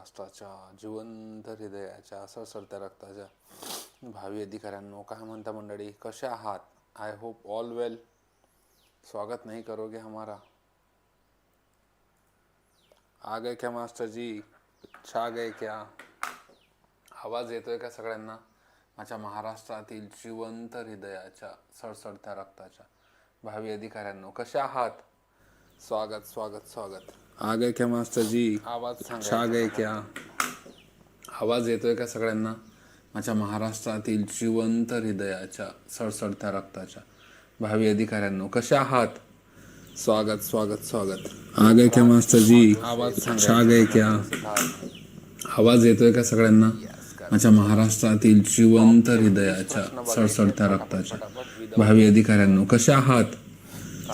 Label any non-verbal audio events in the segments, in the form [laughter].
महाराष्ट्राच्या जिवंत हृदयाच्या सळसळत्या रक्ताच्या भावी अधिकाऱ्यांनो काय म्हणता मंडळी? कसे आहात? आय होप ऑल वेल स्वागत नाही करोगे हमारा. आ गए क्या मास्टर जी छा गए क्या? आवाज येतोय का सगळ्यांना? माझ्या महाराष्ट्रातील जिवंत हृदयाच्या सळसळत्या रक्ताच्या भावी अधिकाऱ्यांनो कसे आहात? स्वागत स्वागत स्वागत. आ गए क्या मास्टर जी? आवाज छा गए क्या? आवाज येतोय का सगळ्यांना? माझ्या महाराष्ट्रातील जिवंत हृदयाच्या सळसळत्या रक्ताच्या भावी अधिकाऱ्यांनो कसे आहात? स्वागत स्वागत स्वागत. आ गए क्या मास्टर जी? आवाज छा गए क्या? आवाज येतोय का सगळ्यांना? माझ्या महाराष्ट्रातील जिवंत हृदयाच्या सळसळत्या रक्ताच्या भावी अधिकाऱ्यांनो कसे आहात?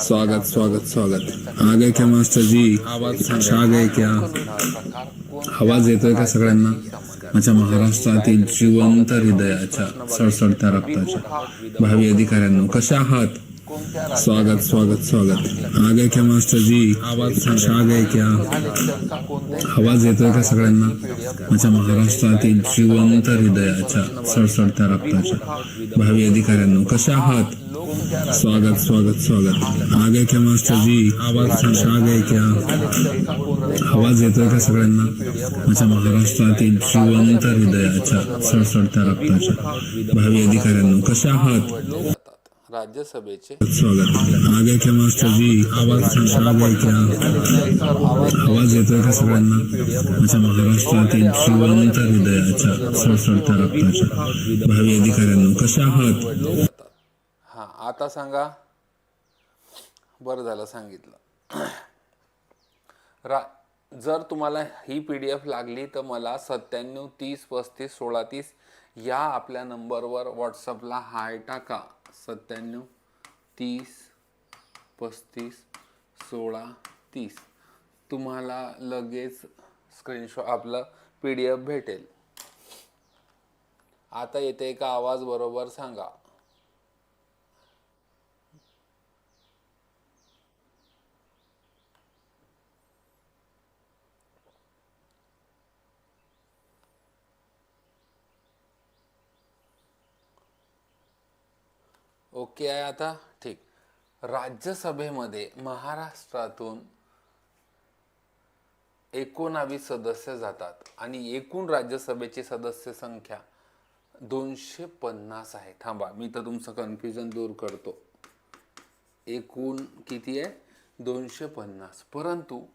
स्वागत स्वागत स्वागत. आ गए क्या मास्टर जी? आवाज छा गए क्या? आवाज येतोय का सगळ्यांना? माझ्या महाराष्ट्रातील जिवंत हृदयाच्या सळसळत्या रक्ताच्या भावी अधिकाऱ्यांनो कशा आहात? स्वागत स्वागत स्वागत. आ गए क्या मास्टर जी आवाज छा गए क्या? आवाज येतोय का सगळ्यांना? माझ्या महाराष्ट्रातील जिवंत हृदयाच्या सळसळत्या रक्ताच्या भावी अधिकाऱ्यांनो कसे आहात? स्वागत स्वागत स्वागत. आ गए क्या मास्टर जी आवाज छा गए क्या? आवाज येतोय का सगळ्यांना? माझ्या महाराष्ट्रातील जिवंत हृदयाच्या सळसळत्या रक्ताच्या भावी अधिकाऱ्यांनो कसे आहात? राज्यसभेचे. आवाज येतोय का सगळ्यांना? महाराष्ट्रातील हृदयाच्या सळसळत्या रक्ताच्या भावी अधिकाऱ्यांनो आहात? हा आता सांगा. बरं झालं सांगितलं. रा जर तुम्हाला ही पी डी एफ लागली तर मला सत्त्याण्णव तीस पस्तीस सोळा तीस या आपल्या नंबरवर व्हॉट्सअपला हाय टाका. सत्त्याण्णव तीस पस्तीस सोळा तीस. तुम्हाला लगेच स्क्रीनशॉट आपलं पी डी एफ भेटेल. आता येते का आवाज बरोबर सांगा. ओके आहे आता? ठीक. राज्यसभेमध्ये महाराष्ट्रातून एकोणावीस सदस्य जातात आणि एकूण राज्यसभेची सदस्य संख्या दोनशे पन्नास आहे. थांबा मी तर तुमचं कन्फ्युजन दूर करतो. एकूण किती आहे? दोनशे पन्नास. परंतु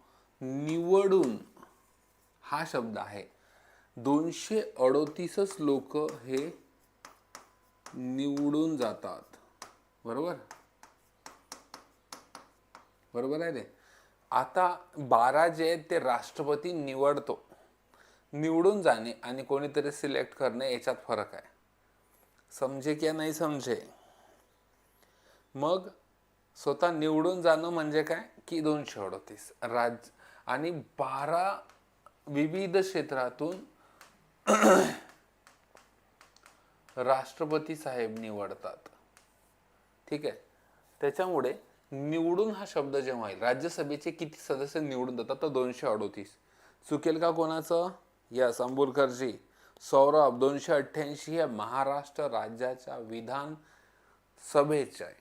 निवडून हा शब्द आहे. दोनशे अडोतीसच लोक हे निवडून जातात. बरोबर? बरोबर आहे ते. आता बारा जे आहेत ते राष्ट्रपती निवडतो. निवडून जाणे आणि कोणीतरी सिलेक्ट करणे याच्यात फरक आहे. समजे किंवा नाही समजे. मग स्वतः निवडून जाणं म्हणजे काय? की दोनशे अडतीस. राज आणि बारा विविध क्षेत्रातून [clears throat] राष्ट्रपती साहेब निवडतात. ठीक आहे? त्याच्यामुळे निवडून हा शब्द जेव्हा येईल राज्यसभेचे किती सदस्य निवडून जातात तर दोनशे अडोतीस. चुकेल का कोणाचं? यस अंबुरकरजी सौरभ दोनशे अठ्ठ्याऐंशी हे महाराष्ट्र राज्याच्या विधान सभेचे आहे.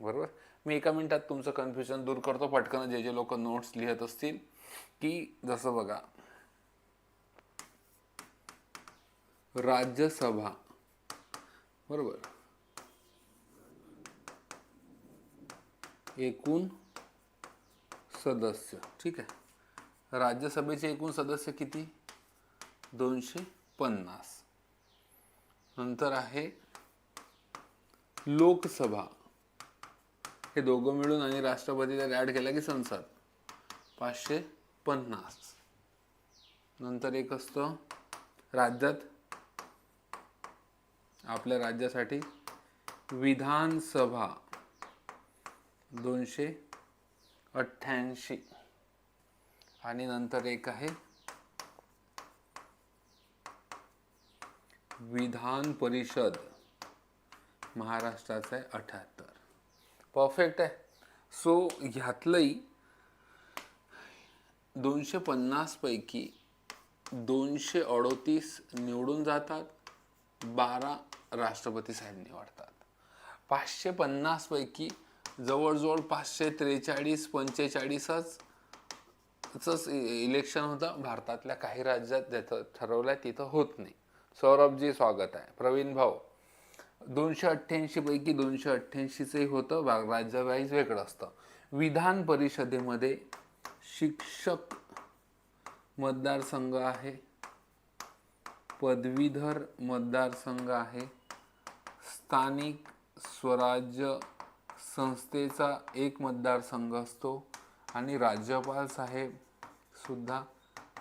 बरोबर? मी एका मिनिटात तुमचं कन्फ्युजन दूर करतो. पटकन जे जे लोक नोट्स लिहित असतील की जसं बघा राज्यसभा. बरोबर? एकूण सदस्य. ठीक आहे. राज्यसभेचे एकूण सदस्य किती? दोनशे पन्नास. नंतर आहे लोकसभा. हे दोघं मिळून आणि राष्ट्रपती जर ॲड केला की संसद. पाचशे पन्नास. नंतर एक असतं राज्यात. आपल्या राज्यासाठी विधानसभा. दोनशे अठ्ठ्याऐंशी. आणि नंतर एक आहे विधान परिषद. महाराष्ट्राचं आहे अठ्याहत्तर. परफेक्ट आहे. सो ह्यातलंही दोनशे पन्नास पैकी दोनशे अडोतीस निवडून जातात बारा राष्ट्रपती साहेब निवडतात. पाचशे पन्नास पैकी जवळजवळ पाचशे त्रेचाळीस पंचेचाळीसच च इलेक्शन होतं. भारतातल्या काही राज्यात ज्याचं ठरवलंय तिथं होत नाही. सौरभजी स्वागत आहे. प्रवीण भाऊ दोनशे अठ्ठ्याऐंशी पैकी दोनशे अठ्ठ्याऐंशीचंही होतं. भाग राज्यवाईज वेगळं असतं. विधान परिषदेमध्ये शिक्षक मतदारसंघ आहे. पदवीधर मतदारसंघ आहे. स्थानिक स्वराज्य संस्थेचा एक मतदारसंघ असतो आणि राज्यपाल साहेब सुद्धा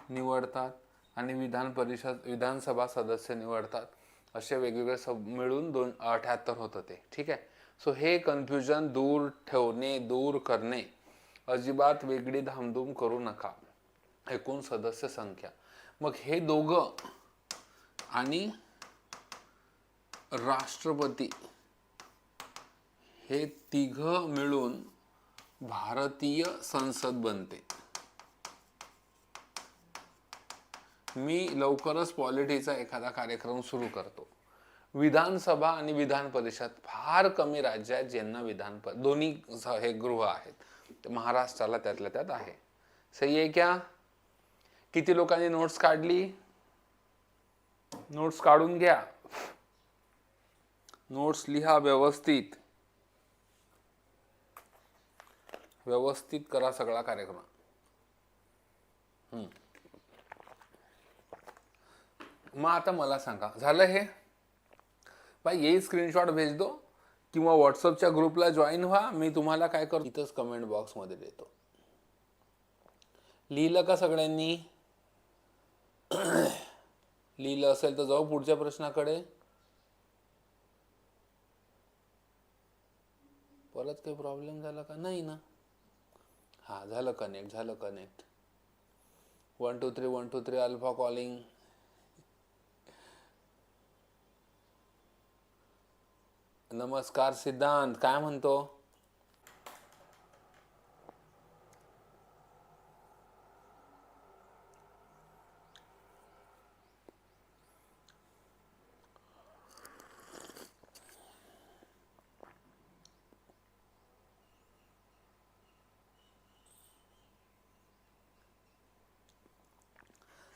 निवडतात आणि विधान परिषद विधानसभा सदस्य निवडतात. असे वेगवेगळे सब मिळून दोन अठ्याहत्तर होतं ते ठीक आहे? सो हे कन्फ्युजन दूर ठेवणे दूर करणे अजिबात वेगळी धामधूम करू नका. एकूण सदस्य संख्या. मग हे दोघं आणि राष्ट्रपती हे तिघ मिळून भारतीय संसद बनते. मी लवकरच पॉलिटीचा एखादा कार्यक्रम सुरू करतो. विधानसभा आणि विधान परिषद फार कमी राज्य आहेत ज्यांना विधान दोन्ही हे गृह आहेत. महाराष्ट्राला त्यातल्या त्यात आहे. सही आहे क्या? किती लोकांनी नोट्स काढली? नोट्स काढून घ्या. नोट्स लिहा व्यवस्थित. व्यवस्थित करा सगळा कार्यक्रम. हम्म. मग आता मला सांगा झालं हे? बाई येई स्क्रीनशॉट भेज दो किंवा व्हॉट्सअपच्या ग्रुपला जॉईन व्हा मी तुम्हाला काय करतो? इथंच कमेंट बॉक्समध्ये देतो. लिहिलं का सगळ्यांनी? [clears throat] लिहिलं असेल तर जाऊ पुढच्या प्रश्नाकडे. परत काही प्रॉब्लेम झाला का? नाही ना. हा झालं कनेक्ट झालं connect one two three one two three alpha calling नमस्कार सिद्धांत काय म्हणतो?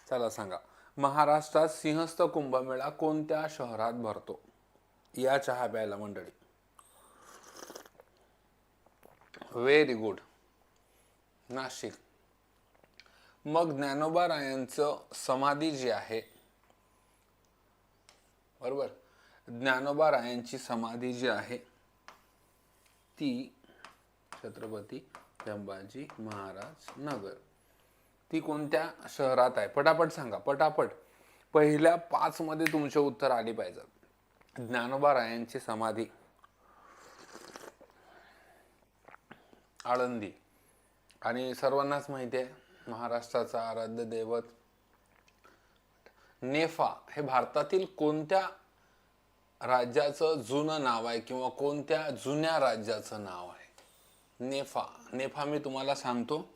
चला सांगा. महाराष्ट्रात सिंहस्थ कुंभमेळा कोणत्या शहरात भरतो? या चहा प्यायला मंडळी. Very good Nashik. मग ज्ञानोबा रायांचं समाधी जी आहे बरोबर? ज्ञानोबा रायांची समाधी जी आहे ती छत्रपती संभाजी महाराज नगर. ती कोणत्या शहरात आहे? पटापट सांगा पटापट. पहिल्या पाच मध्ये तुमचे उत्तर आली पाहिजे. ज्ञानोबा रायांची समाधी. आळंदी. आणि सर्वांनाच माहिती आहे महाराष्ट्राचा आराध्य दैवत. नेफा हे भारतातील कोणत्या राज्याचं जुनं नाव आहे किंवा कोणत्या जुन्या राज्याचं नाव आहे? नेफा. नेफा मी तुम्हाला सांगतो.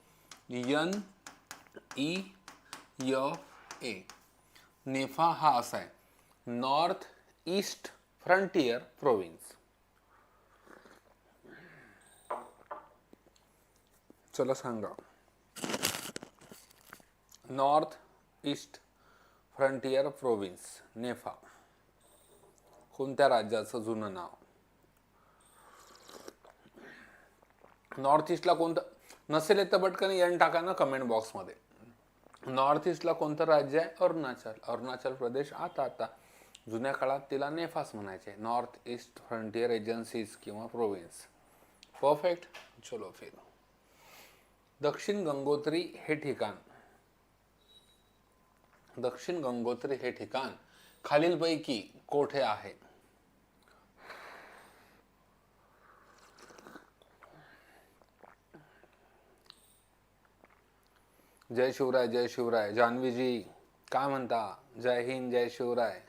N E F A. NEFA हा असा आहे. नॉर्थ ईस्ट फ्रंटियर प्रोविन्स चला सांगा. North east frontier province NEFA. कोणत्या राज्याचं जुनं नाव? नॉर्थ ईस्टला कोणतं? नसेल येत तर पटकन येण टाका ना कमेंट बॉक्समध्ये नॉर्थ ईस्टला कोणतं राज्य आहे? अरुणाचल. अरुणाचल प्रदेश आता आता. जुन्या काळात तिला नेफास म्हणायचे. नॉर्थ ईस्ट फ्रंटियर एजन्सीज किंवा प्रोव्हिन्स परफेक्ट चलो फिर. दक्षिण गंगोत्री हे ठिकाण. दक्षिण गंगोत्री हे ठिकाण खालीलपैकी कोठे आहे? जय शिवराय जय शिवराय. जान्हवीजी काय म्हणता? जय हिंद जय शिवराय.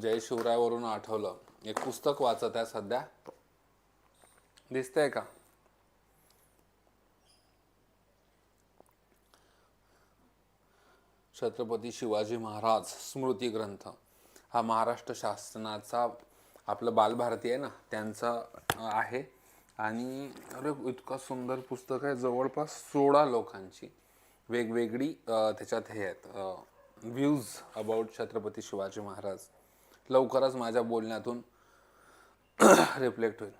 जय शिवराय वरून आठवलं. एक पुस्तक वाचत आहे सध्या. दिसतंय का? छत्रपती शिवाजी महाराज स्मृती ग्रंथ हा महाराष्ट्र शासनाचा आपलं बालभारती आहे ना त्यांचा आहे. आणि अरे इतका सुंदर पुस्तक आहे. जवळपास सोळा लोकांची वेगवेगळी त्याच्यात हे आहेत व्ह्यूज अबाउट छत्रपती शिवाजी महाराज. लवकरच माझ्या बोलण्यातून [clears throat] रिफ्लेक्ट होईल.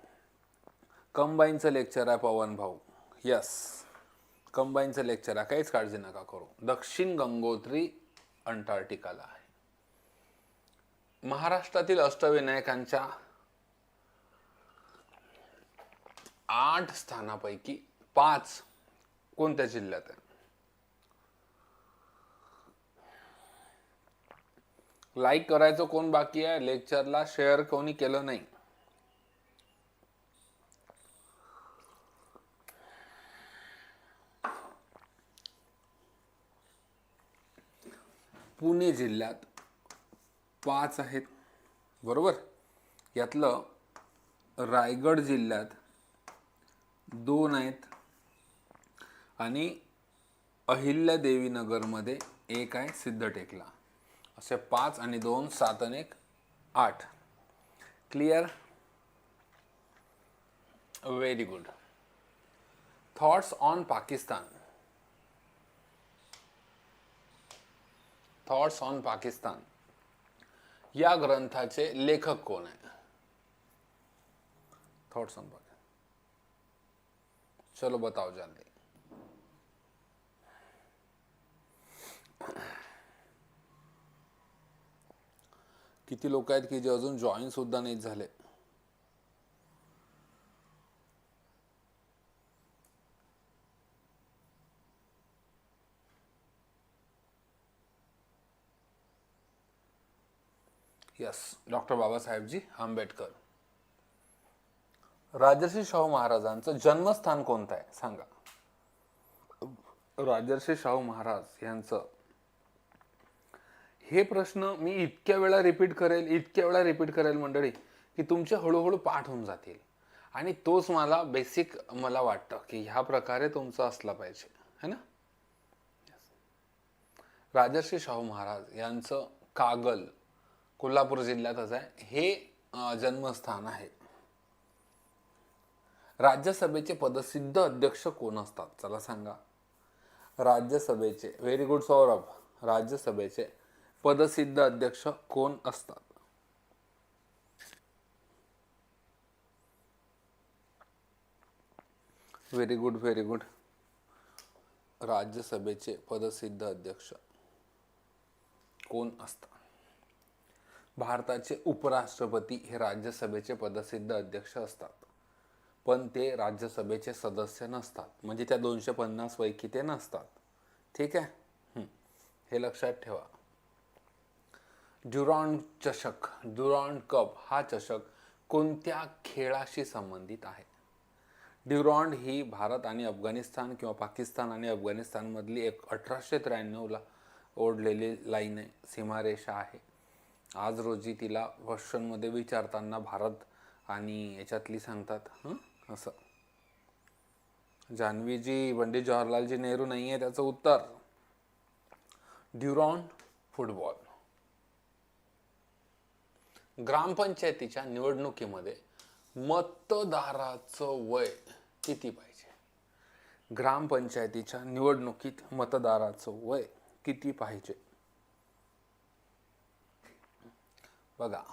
कंबाईनचं लेक्चर आहे पवन भाऊ. यस कंबाईनचं लेक्चर आहे. काहीच काळजी नका करू. दक्षिण गंगोत्री अंटार्क्टिकाला आहे. महाराष्ट्रातील अष्टविनायकांच्या आठ स्थानापैकी पाच कोणत्या जिल्ह्यात आहे लाईक करायचं कोण बाकी आहे? लेक्चरला शेअर कोणी केलं नाही. पुणे जिल्ह्यात पाच आहेत. बरोबर? यातलं रायगड जिल्ह्यात दोन आहेत आणि अहिल्या देवीनगरमध्ये एक आहे सिद्धटेकला. असे पाच आणि दोन सात आणि एक आठ. Clear very good thoughts on Pakistan thoughts on Pakistan या ग्रंथाचे लेखक कोण आहे थॉट्स ऑन चलो बताओ जल्दी. किती लोक आहेत की जे अजून जॉईन सुद्धा नाही झाले? यस डॉक्टर बाबासाहेबजी आंबेडकर राजर्षी शाहू महाराजांचं जन्मस्थान कोणतं आहे? सांगा. राजर्षी शाहू महाराज यांचं. हे प्रश्न मी इतक्या वेळा रिपीट करेल इतक्या वेळा रिपीट करेल मंडळी की तुमचे हळूहळू पाठ होऊन जातील. आणि तोच मला बेसिक मला वाटतं की ह्या प्रकारे तुमचं असला पाहिजे. है ना? राजर्षी शाहू महाराज यांचं कागल कोल्हापूर जिल्ह्यातच आहे. हे जन्मस्थान आहे. राज्यसभेचे पदसिद्ध अध्यक्ष कोण असतात? चला सांगा. राज्यसभेचे व्हेरी गुड सौरभ. राज्यसभेचे पदसिद्ध अध्यक्ष कोण असतात? व्हेरी गुड व्हेरी गुड राज्यसभेचे पदसिद्ध अध्यक्ष कोण असतात? भारताचे उपराष्ट्रपती हे राज्यसभेचे पदसिद्ध अध्यक्ष असतात. पण ते राज्यसभेचे सदस्य नसतात. म्हणजे त्या दोनशे पन्नास पैकी ते नसतात. ठीक आहे? हे. लक्षात ठेवा. ड्युरॉन चषक ड्युरॉन कप हा चषक कोणत्या खेळाशी संबंधित आहे? ड्युरॉन्ड ही भारत आणि अफगाणिस्तान किंवा पाकिस्तान आणि अफगाणिस्तानमधली एक अठराशे त्र्याण्णवला ओढलेली लाईन आहे सीमारेषा आहे. आज रोजी तिला क्वेश्चनमध्ये विचारताना भारत आणि याच्यातली सांगतात हं? असं. जान्हवीजी पंडित जवाहरलालजी नेहरू नाही आहे त्याचं उत्तर. Durand football. ग्रामपंचायतीच्या निवडणुकीमध्ये मतदाराचं वय किती पाहिजे? ग्रामपंचायतीच्या निवडणुकीत मतदाराचं वय किती पाहिजे? बघा.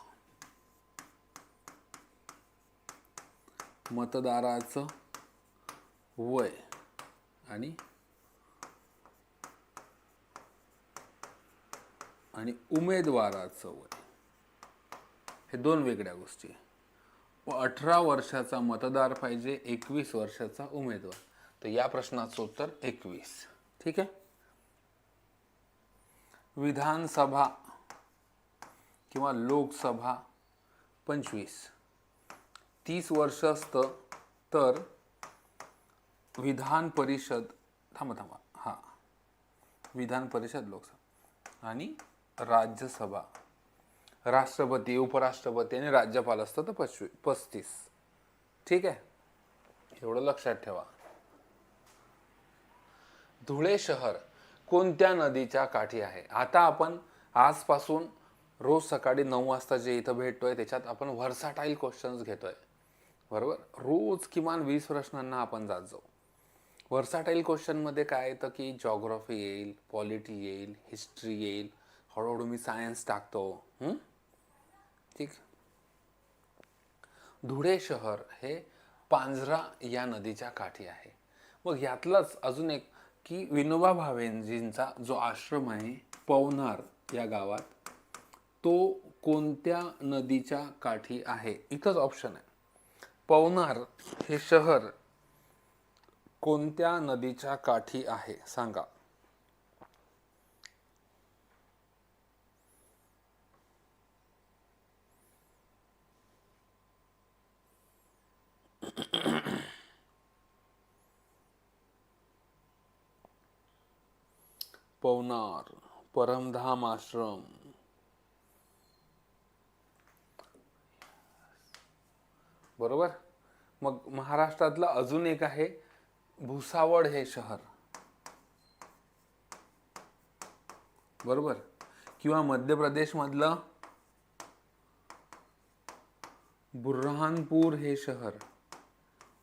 मतदाराचं वय आणि आणि उमेदवाराचं वय. हे दोन वेगळ्या गोष्टी. अठरा वर्षाचा मतदार पाहिजे एकवीस वर्षाचा उमेदवार. तर या प्रश्नाचं उत्तर एकवीस. ठीक आहे? विधानसभा किंवा लोकसभा पंचवीस. तीस वर्ष असतं तर विधान परिषद थांबा थांबा. हां. विधान परिषद लोकसभा. आणि राज्यसभा. राष्ट्रपती उपराष्ट्रपती आणि राज्यपाल असतं तर पचवी पस्तीस. ठीक आहे? एवढं लक्षात ठेवा. धुळे शहर कोणत्या नदीच्या काठी आहे? आता आपण आजपासून रोज सकाळी नऊ वाजता जे इथं भेटतोय त्याच्यात आपण व्हर्साटाईल क्वेश्चन्स घेतोय. बरोबर? रोज किमान वीस प्रश्नांना आपण जात जाऊ. व्हर्साटाईल क्वेश्चनमध्ये काय येतं की जॉग्रफी येईल पॉलिटी येईल हिस्ट्री येईल हळूहळू मी सायन्स टाकतो. ठीक? धुळे शहर हे पांझरा या नदीच्या काठी आहे. मग यातलंच अजून एक की विनोबा भावेंजींचा जो आश्रम आहे पवनार या गावात तो कोणत्या नदीच्या काठी आहे? इथंच ऑप्शन आहे. पवनार हे शहर कोणत्या नदीच्या काठी आहे? सांगा. पवनार परमधाम आश्रम. बरोबर? मग महाराष्ट्रातलं अजून एक आहे भुसावळ हे शहर. बरोबर? किंवा मध्य प्रदेशमधलं बुरहानपूर हे शहर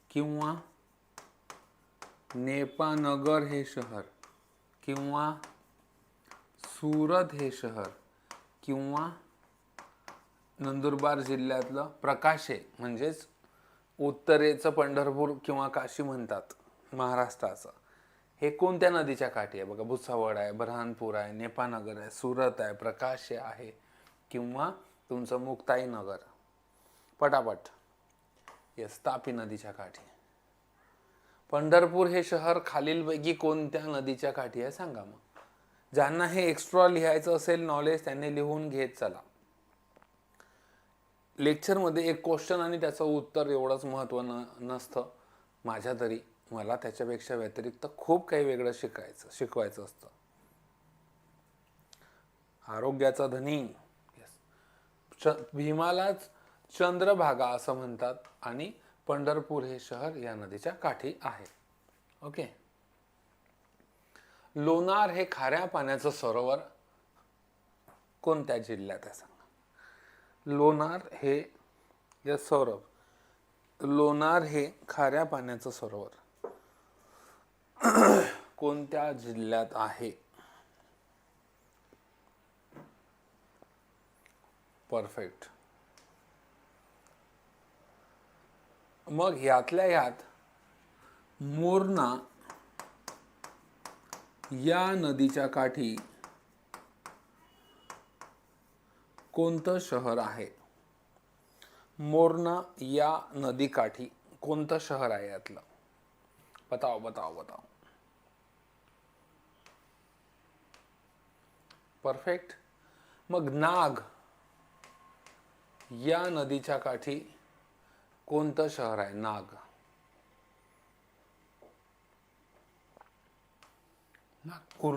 किंवा नेपानगर हे शहर किंवा सुरत हे शहर किंवा नंदुरबार जिल्ह्यातलं प्रकाशे म्हणजेच उत्तरेचं पंढरपूर किंवा काशी म्हणतात महाराष्ट्राचं. हे कोणत्या नदीच्या काठी आहे? बघा भुसावळ आहे बरहानपूर आहे नेपानगर आहे सुरत आहे प्रकाशे आहे किंवा तुमचं मुक्ताई नगर पटापट. येस तापी नदीच्या काठी. पंढरपूर हे शहर खालीलपैकी कोणत्या नदीच्या काठी आहे? सांगा मग. ज्यांना हे एक्स्ट्रा लिहायचं असेल नॉलेज त्यांनी लिहून घेत चला. लेक्चरमध्ये एक क्वेश्चन आणि त्याचं उत्तर एवढंच महत्त्व न नसतं. माझ्या तरी मला त्याच्यापेक्षा व्यतिरिक्त खूप काही वेगळं शिकायचं शिकवायचं असतं. आरोग्याचा धनी येस च भीमालाच चंद्रभागा असं म्हणतात आणि पंढरपूर हे शहर या नदीच्या काठी आहे. ओके? लोणार हे खाऱ्या पाण्याचं सरोवर कोणत्या जिल्ह्यात असं लोणार हे या सौरभ लोणार हे खाऱ्या पाण्याचं सरोवर. [clears throat] कोणत्या जिल्ह्यात आहे? परफेक्ट मग यातल्या यात मोरणा या नदीच्या काठी कोणतं शहर आहे? मोरणा या नदीकाठी कोणतं शहर आहे यातलं? बताओ बताओ बताओ. परफेक्ट मग नाग या नदीच्या काठी कोणतं शहर आहे? नाग. नागपूर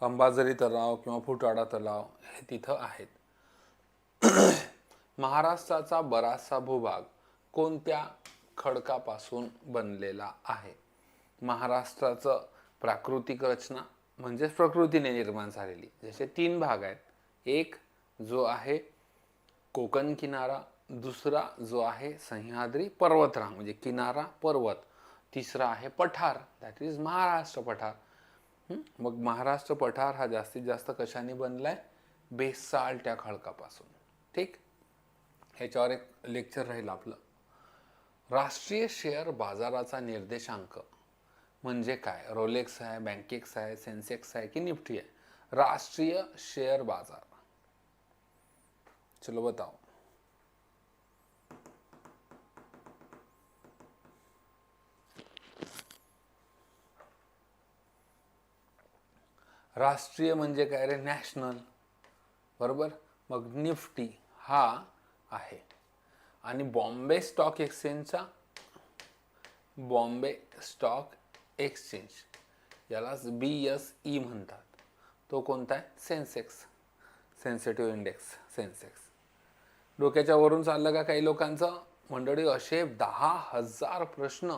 अंबाझरी तलाव किंवा फुटाडा तलाव हे तिथं आहेत. [clears throat] महाराष्ट्राचा बराचसा भूभाग कोणत्या खडकापासून बनलेला आहे? महाराष्ट्राचं प्राकृतिक रचना म्हणजेच प्रकृतीने निर्माण झालेली. जसे तीन भाग आहेत. एक जो आहे कोकण किनारा दुसरा जो आहे सह्याद्री पर्वतरांग म्हणजे किनारा पर्वत. तिसरा आहे पठार दॅट इज महाराष्ट्र पठार. मग महाराष्ट्र पठार हा जास्तीत जास्त कशाने बनलाय? बेसाल्ट खडकापासून. ठीक? ह्याच्यावर एक लेक्चर राहील आपलं. राष्ट्रीय शेअर बाजाराचा निर्देशांक म्हणजे काय? रोलेक्स आहे बँकेक्स आहे सेन्सेक्स आहे की निफ्टी आहे? राष्ट्रीय शेअर बाजार. चलो बताओ. राष्ट्रीय म्हणजे काय रे? नॅशनल बरोबर? मग निफ्टी हा आहे. आणि बॉम्बे स्टॉक एक्सचेंजचा बॉम्बे स्टॉक एक्सचेंज यालाच बी एस ई म्हणतात. तो कोणता आहे? सेन्सेक्स. Sensitive index Sensex. डोक्याच्या वरून चाललं का काही लोकांचं? मंडळी असे दहा हजार प्रश्न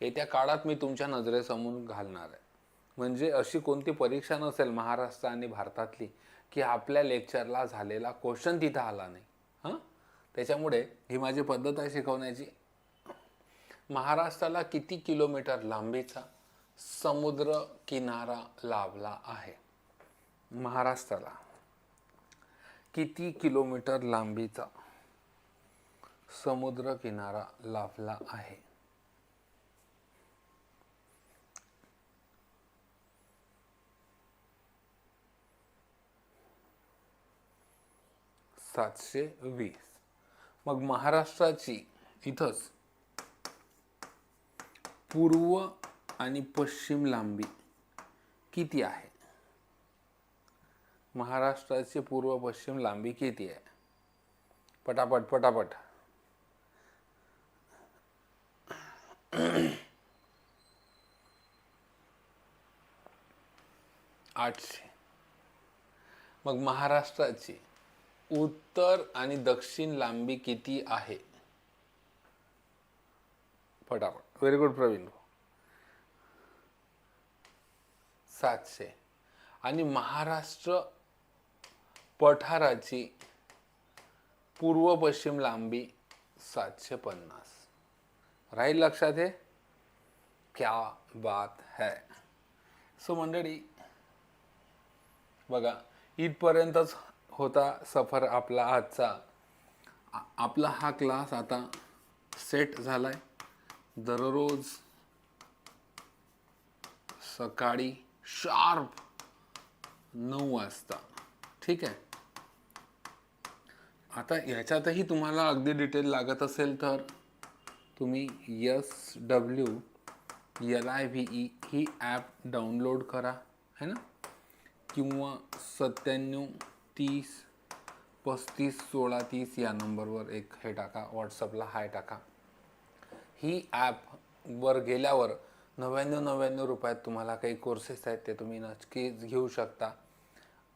येत्या काळात मी तुमच्या नजरेसमोर घालणार आहे. म्हणजे अशी कोणती परीक्षा नसेल महाराष्ट्र आणि भारतातली की आपल्या लेक्चरला झालेला क्वेश्चन तिथं आला नाही. हां? त्याच्यामुळे ही माझी पद्धत आहे शिकवण्याची. महाराष्ट्राला किती किलोमीटर लांबीचा समुद्र किनारा लाभला आहे? महाराष्ट्राला किती किलोमीटर लांबीचा समुद्र किनारा लाभला आहे? सातशे वीस. मग महाराष्ट्राची इथंच पूर्व आणि पश्चिम लांबी किती आहे? महाराष्ट्राची पूर्व पश्चिम लांबी किती आहे? पटापट पटापट. आठशे. मग महाराष्ट्राची उत्तर आणि दक्षिण लांबी किती आहे? फटाफट. Very good Praveen. सातशे. आणि महाराष्ट्र पठाराची पूर्व पश्चिम लांबी सातशे पन्नास. राहील लक्षात हे? क्या बात है. सो मंडळी बघा इथपर्यंतच होता सफर आपला आजचा. आपला हा क्लास आता सेट झालाय. दररोज सकाळी शार्प नऊ वाजता. ठीक आहे? आता ह्याच्यातही तुम्हाला अगदी डिटेल लागत असेल तर तुम्ही S W L I V E he app download करा है ना? किंवा सत्त्याण्णव तीस पस्तीस सोळा तीस या नंबरवर एक हे टाका व्हॉट्सअपला हाय टाका. ही ॲपवर गेल्यावर नव्याण्णव नव्याण्णव रुपयात तुम्हाला काही कोर्सेस आहेत ते तुम्ही नक्कीच घेऊ शकता.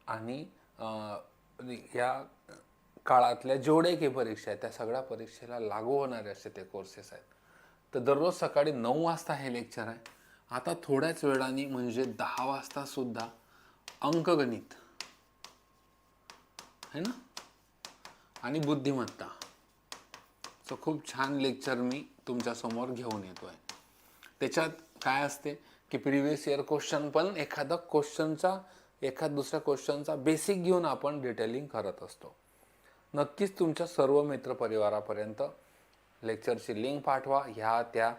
आणि या काळातल्या जेवढे काही परीक्षा आहेत त्या सगळ्या परीक्षेला लागू होणारे असे ते कोर्सेस आहेत. तर दररोज सकाळी नऊ वाजता हे लेक्चर आहे. आता थोड्याच वेळाने म्हणजे दहा वाजतासुद्धा अंकगणित है ना? आणि बुद्धिमत्ता. सो खूप छान लेक्चर मी तुमच्यासमोर घेऊन येतो आहे त्याच्यात काय असते की प्रिव्हियस इयर क्वेश्चन पण एखादा क्वेश्चनचा एखाद दुसऱ्या क्वेश्चनचा बेसिक घेऊन आपण डिटेलिंग करत असतो. नक्कीच तुमच्या सर्व मित्रपरिवारापर्यंत लेक्चरची लिंक पाठवा. ह्या त्या.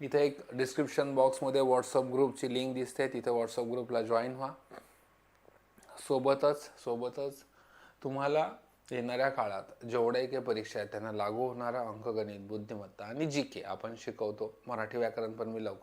इथे एक डिस्क्रिप्शन बॉक्समध्ये व्हॉट्सअप ग्रुपची लिंक दिसते. तिथे व्हॉट्सअप ग्रुपला जॉईन व्हा. सोबतच सोबतच तुम्हाला येणाऱ्या काळात जेवढ्या काही परीक्षा आहेत त्यांना लागू होणारा अंकगणित बुद्धिमत्ता आणि जी के आपण शिकवतो. मराठी व्याकरण पण मी लवकर